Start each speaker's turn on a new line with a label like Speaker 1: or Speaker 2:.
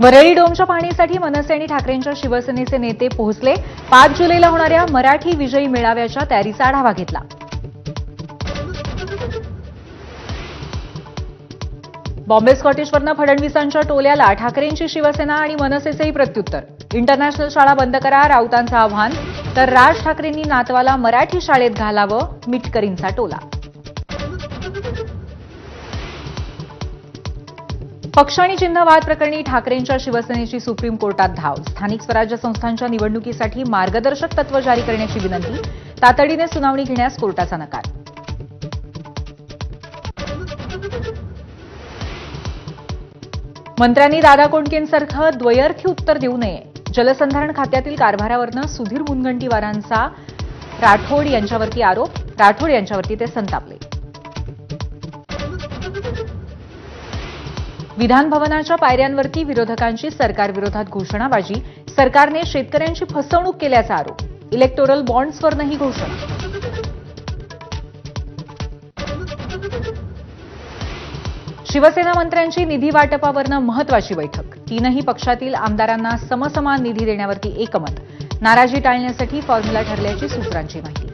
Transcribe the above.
Speaker 1: वरळी डोमच्या पाहणीसाठी मनसे आणि ठाकरेंच्या शिवसेनेचे नेते पोहोचले. पाच जुलैला होणाऱ्या मराठी विजयी मेळाव्याच्या तयारीचा आढावा घेतला. बॉम्बे स्कॉटिशवरनं फडणवीसांच्या टोल्याला ठाकरेंची शिवसेना आणि मनसेचेही प्रत्युत्तर. इंटरनॅशनल शाळा बंद करा राऊतांचं आव्हान. तर राज ठाकरेंनी नातवाला मराठी शाळेत घालावं मिटकरींचा टोला. पक्ष आणि चिन्ह वाद प्रकरणी ठाकरेंच्या शिवसेनेची सुप्रीम कोर्टात धाव. स्थानिक स्वराज्य संस्थांच्या निवडणुकीसाठी मार्गदर्शक तत्व जारी करण्याची विनंती. तातडीने सुनावणी घेण्यास कोर्टाचा नकार. मंत्र्यांनी दादा कोंडकेंसारखं द्वयर्थी उत्तर देऊ नये. जलसंधारण खात्यातील कारभारावरनं सुधीर मुनगंटीवारांचा राठोड यांच्यावरती आरोप. राठोड यांच्यावरती ते संतापले. विधान भवनाच्या पायऱ्यांवरती विरोधकांची सरकारविरोधात घोषणाबाजी सरकारने शेतकऱ्यांची फसवणूक केल्याचा आरोप. इलेक्टोरल बॉन्ड्सवरनं ही घोषणा. शिवसेना मंत्र्यांची निधी वाटपावरनं महत्वाची बैठक. तीनही पक्षातील आमदारांना समसमान निधी देण्यावरती एकमत. नाराजी टाळण्यासाठी फॉर्म्युला ठरल्याची सूत्रांची माहिती.